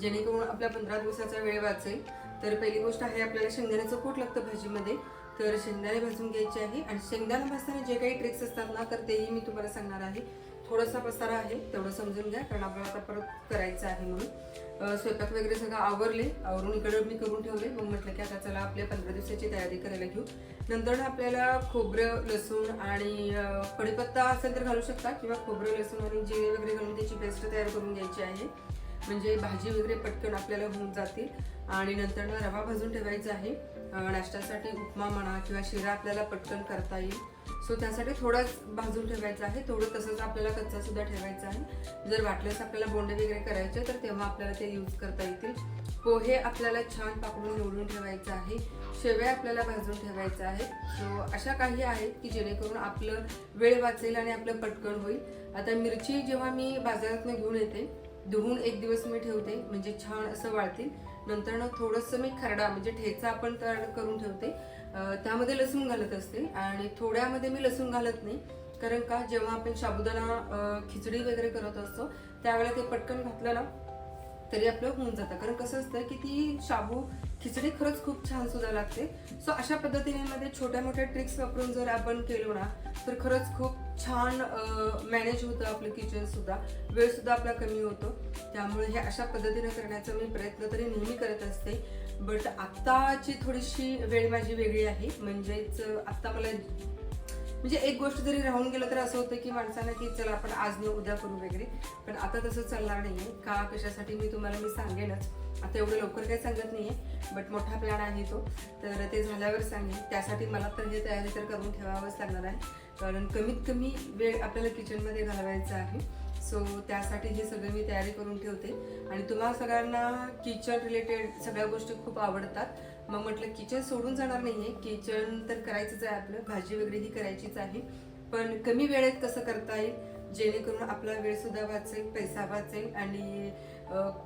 जेणेकरून आपल्या पंधरा दिवसाचा वेळ वाचेल. तर पहिली गोष्ट आहे आपल्याला शेंगदाण्याचं कूट लागतं भाजीमध्ये. तर शेंगदाणे भाजून घ्यायचे आहे आणि शेंगदाणा भाजताना जे काही ट्रिक्स असतात ना तर तेही मी तुम्हाला सांगणार आहे. थोडासा पसारा आहे तेवढं समजून घ्या कारण आपल्याला आता परत करायचं आहे म्हणून. स्वयंपाक वगैरे सगळं आवरले आवरून इकडे मी करून ठेवले. मग म्हटलं की आता चला आपल्या पंधरा दिवसाची तयारी करायला घेऊ. नंतर आपल्याला खोबरं लसूण आणि कढीपत्ता असेल तर घालू शकता किंवा खोबरं लसूण आणि जिरे वगैरे घालून त्याची पेस्ट तयार करून घ्यायची आहे. म्हणजे भाजी वगैरे पटकन आपल्याला होऊन जातील. आणि नंतर ना रवा भाजून ठेवायचा आहे. नाश्त्यासाठी उपमा म्हणा किंवा शिरा आपल्याला पटकन करता येईल. सो त्यासाठी थोडंच भाजून ठेवायचं आहे. थोडं तसंच आपल्याला कच्चा सुद्धा ठेवायचा आहे. जर वाटल्यास आपल्याला बोंडे वगैरे करायचे तर तेव्हा आपल्याला ते यूज करता येतील. पोहे आपल्याला छान पाकडून निवडून ठेवायचं आहे. शेवया आपल्याला भाजून ठेवायचं आहे. सो अशा काही आहेत की जेणेकरून आपलं वेळ वाचेल आणि आपलं पटकन होईल. आता मिरची जेव्हा मी बाजारातून घेऊन येते धुवून एक दिवस मी ठेवते म्हणजे छान असं वाळतील. नंतर ना थोडंसं मी खरडा म्हणजे ठेचा आपण तयार करून ठेवते. त्यामध्ये लसूण घालत असते आणि थोड्यामध्ये मी लसूण घालत नाही. कारण का जेव्हा आपण साबुदाणा खिचडी वगैरे करत असतो त्यावेळेला ते पटकन घातलं ना तरी आपलं होऊन जातं. कारण कसं असतं की ती शाबू खिचडी खरंच खूप छान सुद्धा लागते. सो अशा पद्धतीने मध्ये छोट्या मोठ्या ट्रिक्स वापरून जर आपण केलो ना तर खरंच खूप छान मॅनेज होतं आपलं किचन सुद्धा. वेळ सुद्धा आपला कमी होतो. त्यामुळे हे अशा पद्धतीने करण्याचा मी प्रयत्न तरी नेहमी करत असते. बट आत्ताची थोडीशी वेळ माझी वेगळी आहे. म्हणजेच आत्ता मला म्हणजे एक गोष्ट जरी राहून गेलं तर असं होतं की माणसानं की चला आपण आज न उद्या करू वगैरे. पण आता तसं चालणार नाहीये. का कशासाठी मी तुम्हाला मी सांगेनच. आता एवढं लवकर काही सांगत नाही आहे बट मोठा प्लॅन आहे तो. तर ते झाल्यावर सांगेन. त्यासाठी मला तर हे तयारी तर करून ठेवावंच लागणार आहे. कारण कमीत कमी वेळ आपल्याला किचनमध्ये घालवायचा आहे. सो त्यासाठी हे सगळं मी तयारी करून ठेवते. आणि तुम्हा सगळ्यांना किचन रिलेटेड सगळ्या गोष्टी खूप आवडतात. मग म्हटलं किचन सोडून जाणार नाही आहे किचन तर करायचंच आहे आपलं. भाजी वगैरे ही करायचीच आहे. पण कमी वेळेत कसं करता येईल? जेणेकरून आपला वेळसुद्धा वाचेल पैसा वाचेल आणि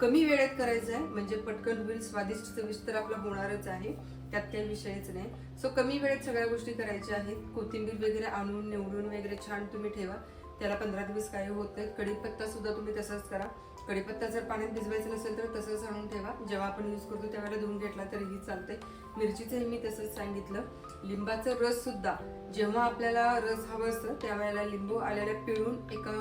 कमी वेळेत करायचं आहे. म्हणजे पटकन होईल स्वादिष्ट चविष्ट तर आपला होणारच आहे. त्यात काही विषयच नाही. सो कमी वेळेत सगळ्या गोष्टी करायच्या आहेत. कोथिंबीर वगैरे आणून निवडून वगैरे छान तुम्ही ठेवा. त्याला पंधरा दिवस काही होत नाही कढीपत्ता सुद्धा तुम्ही तसाच करा. कढीपत्ता जर पाण्यात भिजवायचं नसेल तर तसंच आणून ठेवा. जेव्हा आपण यूज करतो त्यावेळेला धुवून घेतला तरीही चालते मिरचीचंही मी तसंच सांगितलं. लिंबाचं रस सुद्धा जेव्हा आपल्याला रस हवं असतं त्यावेळेला लिंबू आलेला पिळून एका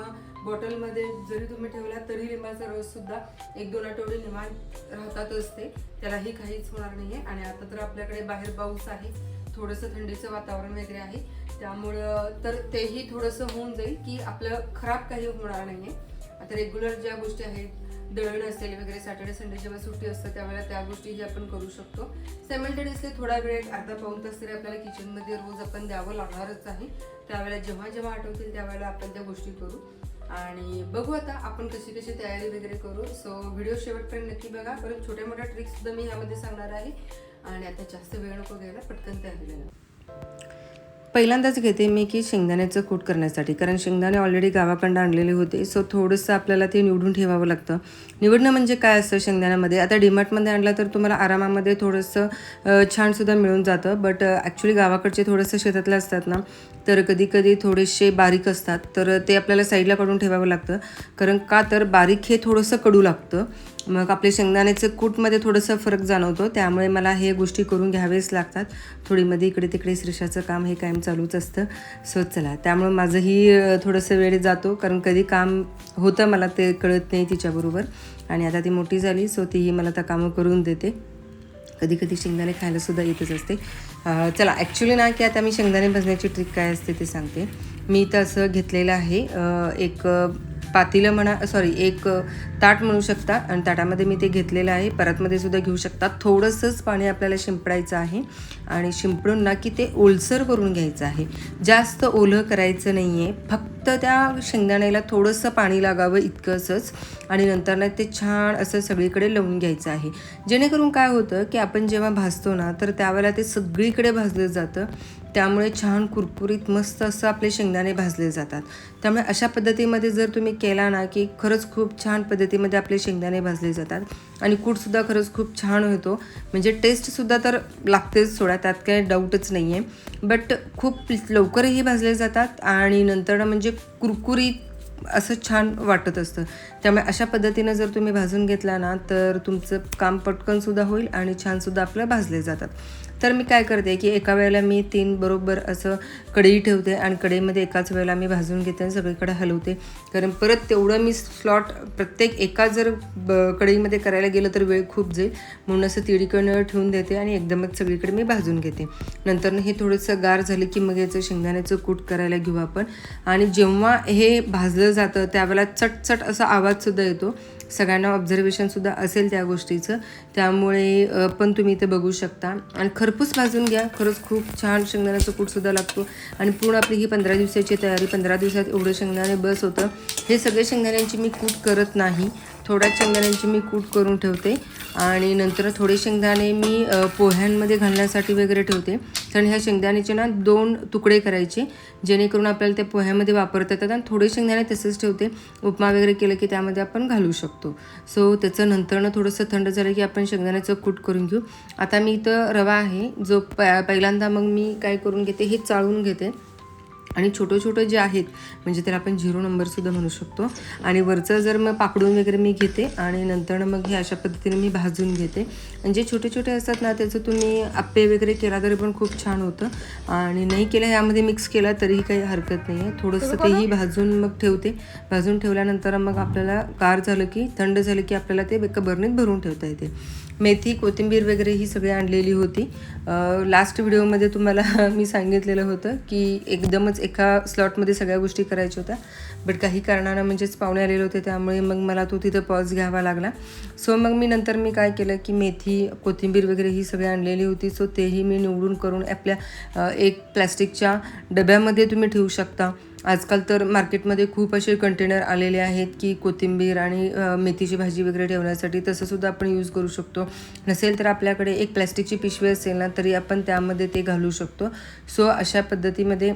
बॉटलमध्ये जरी तुम्ही ठेवला तरी लिंबाचा रस सुद्धा एक दोन आठवडे निवांत राहतात असते त्यालाही काहीच होणार नाही आहे आणि आता तर आपल्याकडे बाहेर पाऊस आहे. थोडंसं थंडीचं वातावरण वगैरे आहे. त्यामुळं तर तेही थोडंसं होऊन जाईल की आपलं खराब काही होणार नाही आहे आता रेग्युलर ज्या गोष्टी आहेत दळण असेल वगैरे सॅटर्डे संडे जेव्हा सुट्टी असतं त्यावेळेला त्या गोष्टीही आपण करू शकतो. सायमल्टेनियसली थोडा वेळ एक अर्धा पाऊन तास तरी आपल्याला किचनमध्ये रोज आपण द्यावं लागणारच आहे. त्यावेळेला जेव्हा जेव्हा आठवतील त्यावेळेला आपण त्या गोष्टी करू. आणि बघू आता आपण कशी कशी तयारी वगैरे करू. सो व्हिडिओ शेवटपर्यंत नक्की बघा. परत छोट्या मोठ्या ट्रिक्स सुद्धा मी यामध्ये सांगणार आहे. आणि आता जास्त वेळ नको घ्यायला पटकन तयारीला पहिल्यांदाच घेते मी की शेंगदाण्याचं कूट करण्यासाठी कारण शेंगदाणे ऑलरेडी गावाकडं आणलेले होते. सो थोडंसं आपल्याला ते निवडून ठेवावं लागतं. निवडणं म्हणजे काय असतं शेंगदाण्यामध्ये? आता डीमार्टमध्ये आणलं तर तुम्हाला आरामामध्ये थोडंसं छानसुद्धा मिळून जातं. बट ॲक्च्युली गावाकडचे थोडंसं शेतातले असतात ना तर कधीकधी थोडेसे बारीक असतात तर ते आपल्याला साईडला काढून ठेवावं लागतं. कारण का तर बारीक हे थोडंसं कडू लागतं. मग आपले शेंगदाण्याचं कूटमध्ये थोडंसं फरक जाणवतो. त्यामुळे मला हे गोष्टी करून घ्यावेच लागतात. थोडीमध्ये इकडे तिकडे श्रीषाचं काम हे कायम चालूच असतं. सो चला त्यामुळे माझंही थोडंसं वेळ जातो. कारण कधी काम होतं मला ते कळत नाही तिच्याबरोबर. आणि आता ती मोठी झाली सो तीही मला त्या कामं करून देते. कधी कधी शेंगदाणे खायलासुद्धा येतच असते. चला ॲक्च्युली ना की आता मी शेंगदाणे भाजण्याची ट्रिक काय असते ते सांगते. मी इथं असं घेतलेलं आहे एक पातीलं म्हणा सॉरी एक ताट म्हणू शकता. आणि ताटामध्ये मी ते घेतलेलं आहे. परतमध्ये सुद्धा घेऊ शकता. थोडंसंच पाणी आपल्याला शिंपडायचं आहे. आणि शिंपडून ना की ते ओलसर करून घ्यायचं आहे. जास्त ओलं करायचं नाही आहे फक्त त्या शेंगदाण्याला थोडंसं पाणी लागावं इतकंसंच. आणि नंतर ना ते छान असं सगळीकडे लावून घ्यायचं आहे. जेणेकरून काय होतं की आपण जेव्हा भाजतो ना तर त्यावेळेला ते सगळीकडे भाजलं जातं. त्यामुळे छान कुरकुरीत मस्त असं आपले शेंगदाणे भाजले जातात. त्यामुळे अशा पद्धतीमध्ये जर तुम्ही केला ना की खरंच खूप छान पद्धतीमध्ये आपले शेंगदाणे भाजले जातात आणि कूटसुद्धा खरंच खूप छान होतो. म्हणजे टेस्टसुद्धा तर लागतेच सोडा त्यात काही डाऊटच नाही आहे बट खूप लवकरही भाजले जातात आणि नंतर म्हणजे कुरकुरीत असं छान वाटत असतं. त्यामुळे अशा पद्धतीनं जर तुम्ही भाजून घेतला ना तर तुमचं काम पटकनसुद्धा होईल आणि छानसुद्धा आपलं भाजले जातात. तर मी काय करते की एका वेळेला मी तीन बरोबर असं कढई ठेवते आणि कढईमध्ये एकाच वेळेला मी भाजून घेते आणि सगळीकडे हलवते. कारण परत तेवढं मी स्लॉट प्रत्येक एका जर ब कढईमध्ये करायला गेलं तर वेळ खूप जाईल. म्हणून असं तिडीकडनं ठेवून देते आणि एकदमच सगळीकडे मी भाजून घेते. नंतर हे थोडंसं गार झालं की मग याचं शेंगदाण्याचं कूट करायला घेऊ आपण. आणि जेव्हा हे भाजलं जातं त्यावेळेला चटचट असा आवाजसुद्धा येतो. सगळ्यांना ऑब्झर्वेशनसुद्धा असेल त्या गोष्टीचं. त्यामुळे पण तुम्ही इथे बघू शकता. आणि खरपूस भाजून घ्या. खरंच खूप छान शेंगदाण्याचं कूटसुद्धा लागतो. आणि पूर्ण आपली ही पंधरा दिवसाची तयारी पंधरा दिवसात एवढं शेंगदाणे बस होतं. हे सगळे शेंगदाण्यांची मी कूट करत नाही. थोड्या शेंगदाण्यांची मी कूट करून ठेवते आणि नंतर थोडे शेंगदाणे मी पोह्यांमध्ये घालण्यासाठी वगैरे ठेवते. कारण ह्या शेंगदाण्याचे ना दोन तुकडे करायचे जेणेकरून आपल्याला ते पोह्यामध्ये वापरता येतात आणि थोडे शेंगदाणे तसेच ठेवते. उपमा वगैरे केलं की त्यामध्ये आपण घालू शकतो. सो त्याचं नंतरनं थोडंसं थंड झालं की आपण शेंगदाण्याचं कूट करून घेऊ. आता मी इथं रवा आहे जो प पहिल्यांदा मग मी काय करून घेते हे चाळून घेते. आणि छोटं छोटं जे आहेत म्हणजे त्याला आपण झिरो नंबरसुद्धा म्हणू शकतो. आणि वरचं जर मग पाकडून वगैरे मी घेते आणि नंतर मग हे अशा पद्धतीने मी भाजून घेते. आणि जे छोटे छोटे असतात ना त्याचं तुम्ही आप्पे वगैरे केला तरी पण खूप छान होतं. आणि नाही केलं यामध्ये मिक्स केला तरीही काही हरकत नाही आहे. थोडंसं तेही भाजून मग ठेवते. भाजून ठेवल्यानंतर मग आपल्याला गार झालं की थंड झालं की आपल्याला ते एका बरणीत भरून ठेवता येते. मेथी कोथिंबीर वगैरे ही सगळी आणलेली होती. लास्ट व्हिडिओमध्ये तुम्हाला मी सांगितलेलं होतं की एकदमच एका स्लॉटमध्ये सगळ्या गोष्टी करायच्या होत्या. बट काही कारणानं म्हणजेच पाहुणे आलेले होते त्यामुळे मग मला तो तिथं पॉज घ्यावा लागला. सो मग मी नंतर मी काय केलं की मेथी कोथिंबीर वगैरे ही सगळी आणलेली होती. सो तेही मी निवडून करून आपल्या एक प्लॅस्टिकच्या डब्यामध्ये तुम्ही ठेवू शकता. आजकाल तर मार्केटमध्ये खूप असे कंटेनर आलेले आहेत की कोथिंबीर आणि मेथीची भाजी वगैरे ठेवण्यासाठी तसंसुद्धा आपण यूज करू शकतो. नसेल तर आपल्याकडे एक प्लॅस्टिकची पिशवी असेल ना तरी आपण त्यामध्ये ते घालू शकतो. सो अशा पद्धतीमध्ये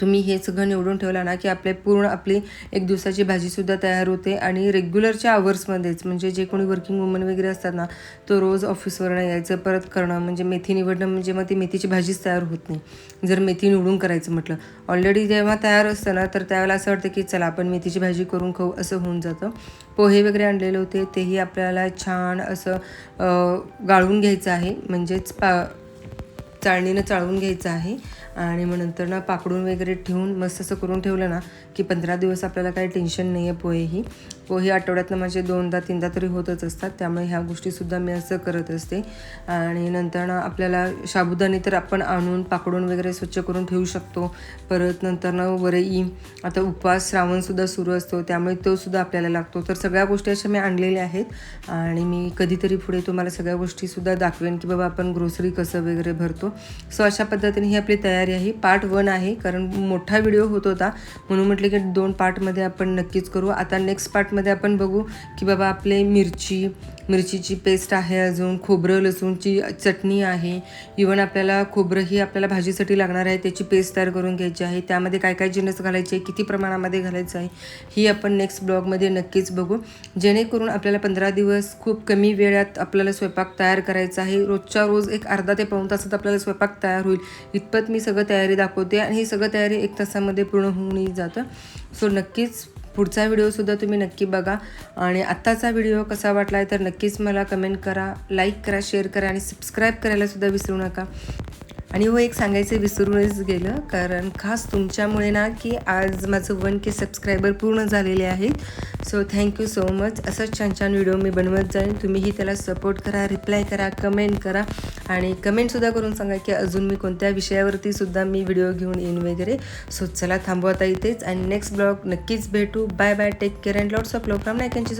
तुम्ही हे सगळं निवडून ठेवला ना की आपले पूर्ण आपली एक दिवसाची भाजीसुद्धा तयार होते आणि रेग्युलरच्या आवर्समध्येच म्हणजे जे कोणी वर्किंग वुमन वगैरे असतात ना तो रोज ऑफिसवरनं यायचं परत करणं म्हणजे मेथी निवडणं म्हणजे मग ती मेथीची भाजीच तयार होत नाही. जर मेथी निवडून करायचं म्हटलं. ऑलरेडी जेव्हा तयार असतं ना तर त्यावेळेला असं वाटतं की चला आपण मेथीची भाजी करून खाऊ असं होऊन जातं. पोहे वगैरे आणलेले होते तेही आपल्याला छान असं गाळून घ्यायचं आहे. म्हणजेच पा चाळणीनं चाळवून घ्यायचं आहे. आणि मग नंतर ना पाकडून वगैरे ठेवून मस्त असं करून ठेवलं ना की पंधरा दिवस आपल्याला काही टेन्शन नाही आहे पोहेही. पोहे आठवड्यातनं माझे दोनदा तीनदा तरी होतच असतात. त्यामुळे ह्या गोष्टीसुद्धा मी असं करत असते. आणि नंतर ना आपल्याला साबुदाणे तर आपण आणून पाकडून वगैरे स्वच्छ करून ठेवू शकतो. परत नंतर ना वरई आता उपवास श्रावणसुद्धा सुरू असतो त्यामुळे तो सुद्धा आपल्याला लागतो. तर सगळ्या गोष्टी अशा मी आणलेल्या आहेत. आणि मी कधीतरी पुढे तुम्हाला सगळ्या गोष्टीसुद्धा दाखवेन की बाबा आपण ग्रोसरी कसं वगैरे भरतो. सो अशा पद्धतीने ही आपली तयारी आहे. पार्ट वन आहे. कारण मोठा व्हिडिओ होत होता. म्हणून म्हटलं की दोन पार्टमध्ये आपण नक्कीच करू. आता नेक्स्ट पार्टमध्ये आपण बघू की बाबा आपले मिरची मिरचीची पेस्ट आहे अजून खोबरं लसूणची चटणी आहे. इवन आपल्याला खोबरंही आपल्याला भाजीसाठी लागणार आहे त्याची पेस्ट तयार करून घ्यायची आहे. त्यामध्ये काय काय जिन्नस घालायचे आहे किती प्रमाणामध्ये घालायचं आहे ही आपण नेक्स्ट ब्लॉगमध्ये नक्कीच बघू. जेणेकरून आपल्याला पंधरा दिवस खूप कमी वेळात आपल्याला स्वयंपाक तयार करायचा आहे. रोजच्या रोज एक अर्धा ते पाऊण तासात आपल्याला स्वयंपाक तयार होईल. इतपत मी सगळं तयारी दाखवते आणि ही सगळं तयारी एक तासामध्ये पूर्ण होऊनही जातं. सो नक्कीच पुढचा व्हिडिओसुद्धा तुम्ही नक्की बघा. आणि आत्ताचा व्हिडिओ कसा वाटला आहे तर नक्कीच मला कमेंट करा लाईक करा शेअर करा आणि सबस्क्राईब करायलासुद्धा विसरू नका. आणि हो एक सांगायचं विसरूनच गेलं. कारण खास तुमच्यामुळे ना की आज माझं वन के सबस्क्रायबर पूर्ण झालेले आहेत. सो थँक्यू सो मच असंच छान छान व्हिडिओ मी बनवत जाईन. तुम्हीही त्याला सपोर्ट करा रिप्लाय करा कमेंट करा. आणि कमेंटसुद्धा करून सांगा की अजून मी कोणत्या विषयावरती सुद्धा मी व्हिडिओ घेऊन येईन वगैरे. सो चला थांबवता इथेच. आणि नेक्स्ट ब्लॉग नक्कीच भेटू. Bye bye take care and lots of love from नायकांची